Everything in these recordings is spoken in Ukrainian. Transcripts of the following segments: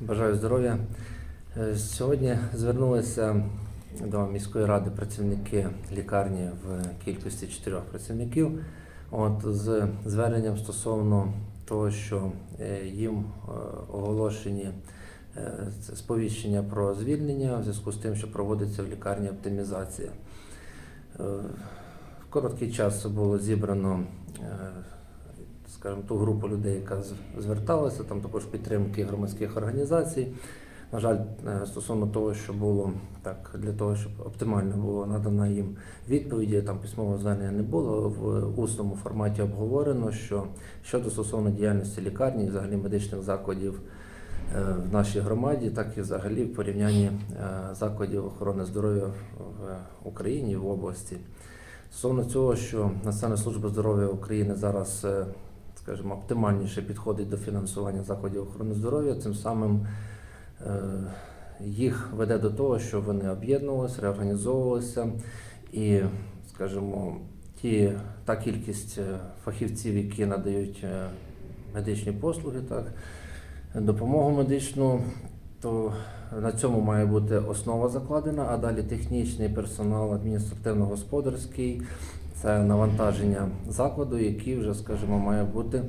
Бажаю здоров'я. Е, Сьогодні звернулися до міської ради працівники лікарні в кількості чотирьох працівників. От з зверненням стосовно того, що е, їм е, оголошені сповіщення про звільнення в зв'язку з тим, що проводиться в лікарні оптимізація. В короткий час було зібрано, скажімо, ту групу людей, яка зверталася, там також підтримки громадських організацій. На жаль, е, стосовно того, що було так, для того, щоб оптимально було надана їм відповіді, там письмового звернення не було. В усному форматі обговорено, що щодо стосовно діяльності лікарні взагалі медичних закладів е, в нашій громаді, так і взагалі в порівнянні е, закладів охорони здоров'я в Україні в області. Стосовно цього, що Національна служба здоров'я України зараз, скажімо, оптимальніше підходить до фінансування закладів охорони здоров'я, цим самим е, їх веде до того, що вони об'єднувалися, реорганізовувалися. І, скажімо, ті, та кількість е, фахівців, які надають е, медичні послуги, так, допомогу медичну, то на цьому має бути основа закладена, а далі технічний персонал, адміністративно-господарський, це навантаження закладу, який вже, скажімо, має бути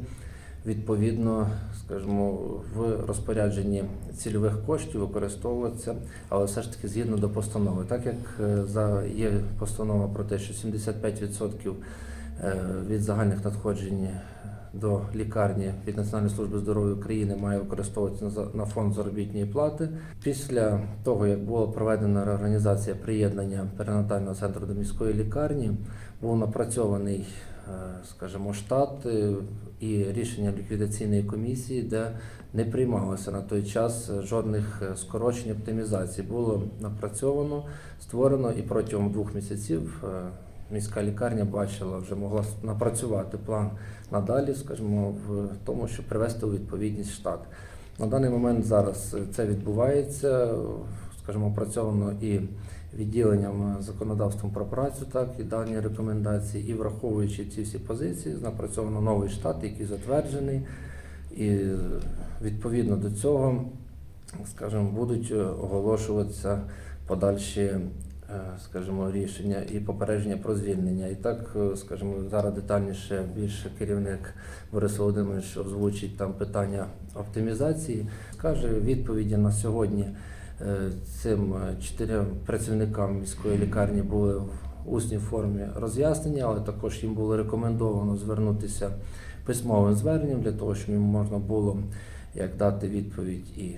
відповідно, скажімо, в розпорядженні цільових коштів використовуватися, але все ж таки згідно до постанови. Так як е, за є постанова про те, що 75% е, від загальних надходжень до лікарні від Національної служби здоров'я України має використовуватися на фонд заробітної плати. Після того, як була проведена реорганізація приєднання перинатального центру до міської лікарні, був напрацьований, е, скажімо, штат е, і рішення ліквідаційної комісії, де не приймалося на той час жодних е, скорочень оптимізацій. Було напрацьовано, створено і протягом двох місяців міська лікарня бачила, вже могла напрацювати план надалі, скажімо, в тому, щоб привести у відповідність штат. На даний момент зараз це відбувається, скажімо, опрацьовано і відділенням е, законодавством про працю, так і дані рекомендації, і враховуючи ці всі позиції, напрацьовано новий штат, який затверджений, і е, відповідно до цього, скажімо, будуть е, оголошуватися подальші, скажімо, рішення і попередження про звільнення. І так, е, скажімо, зараз детальніше більше керівник Борис Володимирович озвучить там питання оптимізації. Скаже відповіді на сьогодні е, цим е, чотирьом працівникам міської лікарні були в усній формі роз'яснення, але також їм було рекомендовано звернутися письмовим зверненням для того, щоб їм можна було як дати відповідь і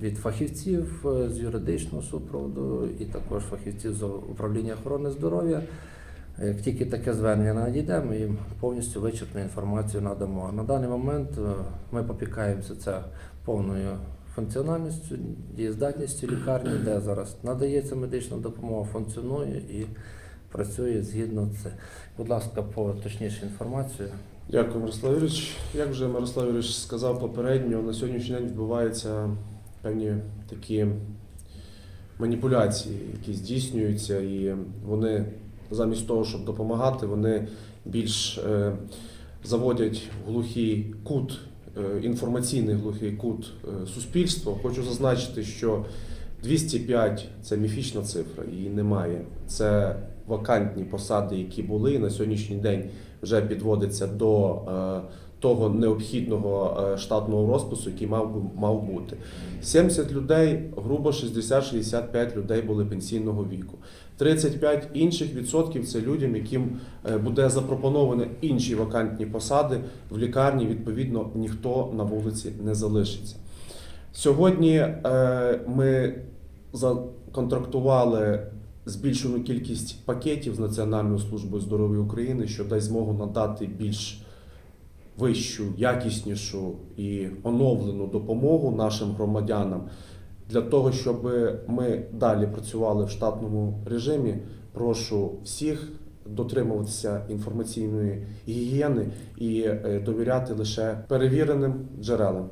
від фахівців е, з юридичного супроводу, і також фахівців з управління охорони здоров'я. Як тільки таке звернення надійде, ми їм повністю вичерпну інформацію надамо. На даний момент е, ми попікаємося це повною функціональністю, дієздатністю лікарні, де зараз надається медична допомога, функціонує і працює згідно це. Будь ласка, по точніше інформацію. Дякую, Мирослав Юрійович. Як вже Мирослав Юрійович сказав попередньо, на сьогоднішній день відбуваються певні такі маніпуляції, які здійснюються, і вони замість того, щоб допомагати, вони більш е, заводять глухий кут, е, інформаційний глухий кут е, суспільства. Хочу зазначити, що 205 це міфічна цифра, її немає. Це вакантні посади, які були на сьогоднішній день вже підводиться до того необхідного е, штатного розпису, який мав би- мав бути. 70 людей, грубо 60-65 людей були пенсійного віку. 35 інших відсотків це людям, яким е, буде запропоновано інші вакантні посади в лікарні. Відповідно, ніхто на вулиці не залишиться. Сьогодні е, ми законтрактували збільшену кількість пакетів з Національною службою здоров'я України, що дасть змогу надати більш вищу, якіснішу і оновлену допомогу нашим громадянам. Для того, щоб ми далі працювали в штатному режимі, прошу всіх дотримуватися інформаційної гігієни і е, довіряти лише перевіреним джерелам.